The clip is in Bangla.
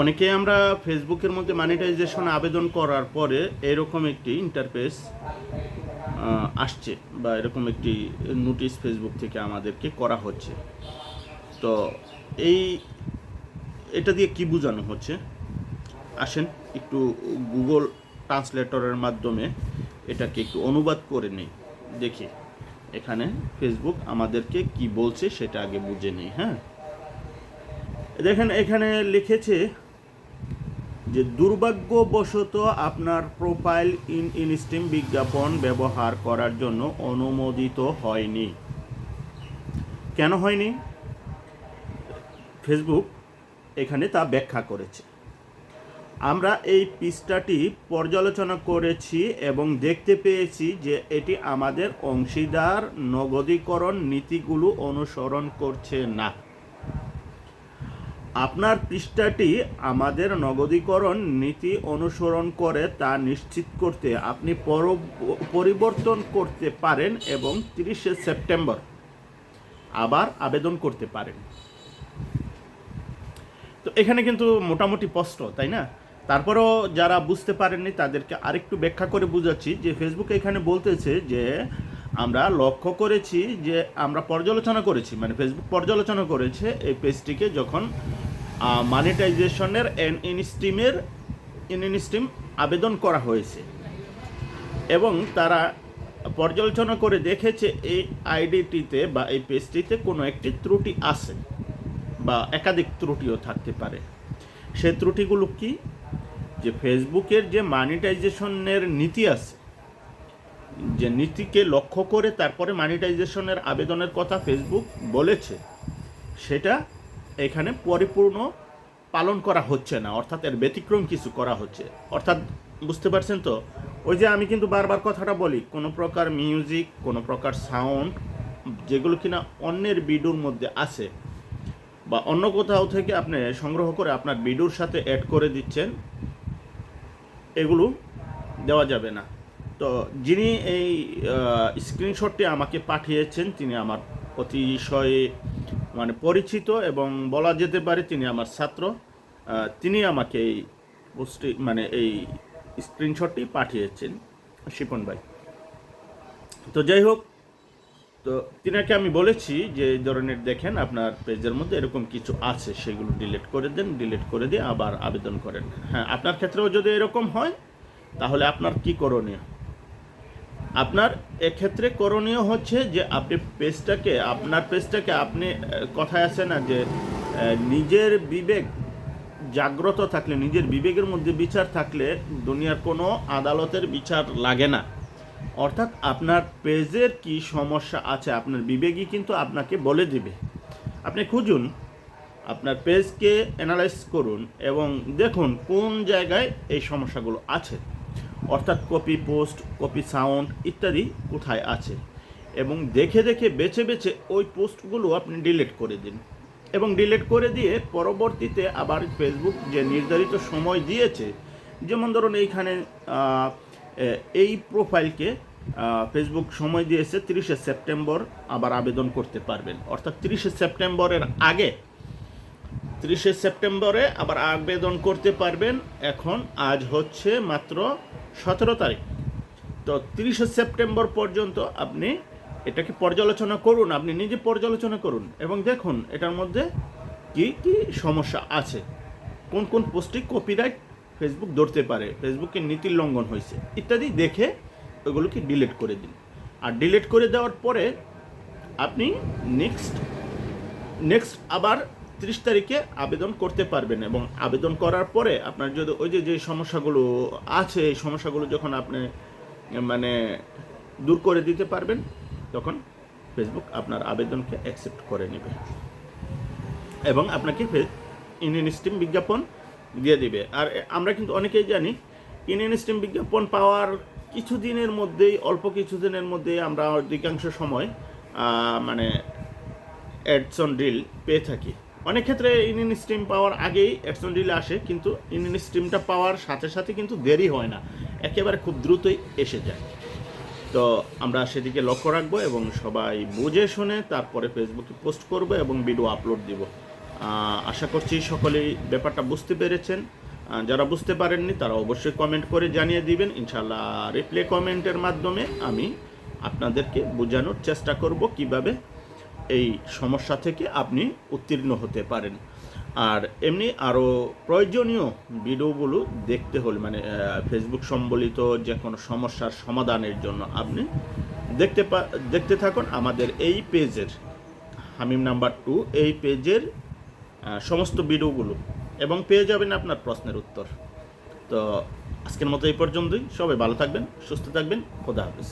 অনেকে আমরা ফেসবুকের মধ্যে মনিটাইজেশন আবেদন করার পরে এরকম একটি ইন্টারফেস আসছে বা এরকম একটি নোটিশ ফেসবুক থেকে আমাদেরকে করা হচ্ছে। তো এই, এটা দিয়ে কি বোঝানো হচ্ছে? আসেন, একটু গুগল ট্রান্সলেটরের মাধ্যমে এটাকে একটু অনুবাদ করে নেই। দেখি, এখানে ফেসবুক আমাদেরকে কি বলছে সেটা আগে বুঝে নেই হ্যাঁ? দেখেন, এখানে লিখেছে যে দুর্ভাগ্যবশত আপনার প্রোফাইল ইন ইনস্টিম বিজ্ঞাপন ব্যবহার করার জন্য অনুমোদিত হয়নি। কেন হয়নি? ফেসবুক এখানে তা ব্যাখ্যা করেছে। আমরা এই পৃষ্ঠাটি পর্যালোচনা করেছি এবং দেখতে পেয়েছি যে এটি আমাদের অংশীদার নগদীকরণ নীতিগুলো অনুসরণ করছে না। আপনার পৃষ্ঠাটি আমাদের নগদীকরণ নীতি অনুসরণ করে তা নিশ্চিত করতে আপনি পর- পরিবর্তন করতে পারেন এবং তিরিশে সেপ্টেম্বর আবার আবেদন করতে পারেন। তো এখানে কিন্তু মোটামুটি স্পষ্ট, তাই না? তারপরেও যারা বুঝতে পারেননি তাদেরকে আরেকটু ব্যাখ্যা করে বুঝাচ্ছি যে ফেসবুক এখানে বলতেছে যে আমরা লক্ষ্য করেছি যে আমরা পর্যালোচনা করেছি মানে ফেসবুক পর্যালোচনা করেছে এই পেজটিকে যখন মানিটাইজেশনের এন ইনস্টিমের ইন ইনস্টিম আবেদন করা হয়েছে। এবং তারা পর্যালোচনা করে দেখেছে এই আইডিটিতে বা এই পেজটিতে কোনো একটি ত্রুটি আছে বা একাধিক ত্রুটিও থাকতে পারে। সে ত্রুটিগুলো কি? যে ফেসবুকের যে মানিটাইজেশনের নীতি আছে, যে নীতিকে লক্ষ্য করে তারপরে মানিটাইজেশনের আবেদনের কথা ফেসবুক বলেছে, সেটা এখানে পরিপূর্ণ পালন করা হচ্ছে না, অর্থাৎ এর ব্যতিক্রম কিছু করা হচ্ছে। অর্থাৎ বুঝতে পারছেন তো? ওই যে আমি কিন্তু বারবার কথাটা বলি, কোনো প্রকার মিউজিক, কোনো প্রকার সাউন্ড, যেগুলো কিনা অন্যের বিডুর মধ্যে আছে, বা অন্য কোথাও থেকে আপনি সংগ্রহ করে আপনার বিডুর সাথে অ্যাড করে দিচ্ছেন, এগুলো দেওয়া যাবে না। তো যিনি এই স্ক্রিনশটটি আমাকে পাঠিয়েছেন, তিনি আমার অতিশয় মানে পরিচিত এবং বলা যেতে পারে তিনি আমার ছাত্র। তিনি আমাকে এই পোস্টটি মানে এই স্ক্রিনশটটি পাঠিয়েছেন, শিপন ভাই। তো যাই হোক, তো তিনাকে আমি বলেছি যে, এই ধরনের দেখেন আপনার পেজের মধ্যে এরকম কিছু আছে, সেগুলো ডিলিট করে দেন, ডিলিট করে দিয়ে আবার আবেদন করেন। হ্যাঁ আপনার ক্ষেত্রেও যদি এরকম হয়, তাহলে আপনার কি করণীয়? আপনার এক্ষেত্রে করণীয় হচ্ছে যে আপনি পেজটাকে, আপনার পেজটাকে আপনি কথায় আছে না যে নিজের বিবেক জাগ্রত থাকলে, নিজের বিবেকের মধ্যে বিচার থাকলে দুনিয়ার কোনো আদালতের বিচার লাগে না। অর্থাৎ আপনার পেজের কি সমস্যা আছে, আপনার বিবেকই কিন্তু আপনাকে বলে দিবে। আপনি খুঁজুন, আপনার পেজকে অ্যানালাইজ করুন এবং দেখুন কোন জায়গায় এই সমস্যাগুলো আছে। অর্থাৎ কপি পোস্ট কপি সাউন্ড ইত্যাদি কোথায় আছে। এবং দেখে দেখে বেছে বেছে ওই পোস্টগুলো আপনি ডিলিট করে দিন। এবং ডিলিট করে দিয়ে পরবর্তীতে আবার ফেসবুক যে নির্ধারিত সময় দিয়েছে, যেমন ধরুন এইখানে এই প্রোফাইলকে ফেসবুক সময় দিয়েছে তিরিশে সেপ্টেম্বর, আবার আবেদন করতে পারবেন। অর্থাৎ তিরিশে সেপ্টেম্বরের আগে, তিরিশে সেপ্টেম্বরে আবার আবেদন করতে পারবেন। এখন আজ হচ্ছে মাত্র সতেরো তারিখ। তো তিরিশে সেপ্টেম্বর পর্যন্ত আপনি এটাকে পর্যালোচনা করুন, আপনি নিজে পর্যালোচনা করুন এবং দেখুন এটার মধ্যে কি কি সমস্যা আছে। কোন কোন পোস্টে কপিরাইট ফেসবুক ধরতে পারে ফেসবুকের নীতির লঙ্ঘন হয়েছে ইত্যাদি দেখে ওগুলোকে ডিলিট করে দিন। আর ডিলিট করে দেওয়ার পরে আপনি নেক্সট নেক্সট আবার ত্রিশ তারিখে আবেদন করতে পারবেন এবং আবেদন করার পরে আপনার যদি ওই যে যে সমস্যাগুলো আছে, এই সমস্যাগুলো যখন আপনি মানে দূর করে দিতে পারবেন, তখন ফেসবুক আপনার আবেদনকে অ্যাকসেপ্ট করে নেবে। এবং আপনাকে ইন্ডিয়ান স্টিম বিজ্ঞাপন দিয়ে দিবে। আর আমরা কিন্তু অনেকেই জানি ইন্ডিয়ান স্টিম বিজ্ঞাপন পাওয়ার কিছু দিনের মধ্যেই, অল্প কিছু দিনের মধ্যেই আমরা অধিকাংশ সময় মানে অ্যাডসন ডিল পেয়ে থাকি। অনেক ক্ষেত্রে ইন্ডিয়ান স্ট্রিম পাওয়ার আগেই অ্যাডসন ডিল আসে, কিন্তু ইন্ডিয়ান স্ট্রিমটা পাওয়ার সাথে সাথে কিন্তু দেরি হয় না। একেবারে খুব দ্রুতই এসে যায়। তো আমরা সেদিকে লক্ষ্য রাখব এবং সবাই বুঝে শুনে তারপরে ফেসবুকে পোস্ট করব এবং ভিডিও আপলোড দিব। আশা করছি সকলেই ব্যাপারটা বুঝতে পেরেছেন। যারা বুঝতে পারেননি, তারা অবশ্যই কমেন্ট করে জানিয়ে দিবেন। ইনশাল্লাহ রিপ্লে কমেন্টের মাধ্যমে আমি আপনাদেরকে বোঝানোর চেষ্টা করব কীভাবে এই সমস্যা থেকে আপনি উত্তীর্ণ হতে পারেন। আর এমনি আরও প্রয়োজনীয় ভিডিওগুলো দেখতে হলে মানে ফেসবুক সম্বলিত যে কোনো সমস্যার সমাধানের জন্য আপনি দেখতে পা, দেখতে থাকুন আমাদের এই পেজের, হামিম নাম্বার টু, এই পেজের সমস্ত ভিডিওগুলো। এবং পেয়ে যাবেন আপনার প্রশ্নের উত্তর। তো আজকের মতো এই পর্যন্তই। সবাই ভালো থাকবেন, সুস্থ থাকবেন। খোদা হাফিজ।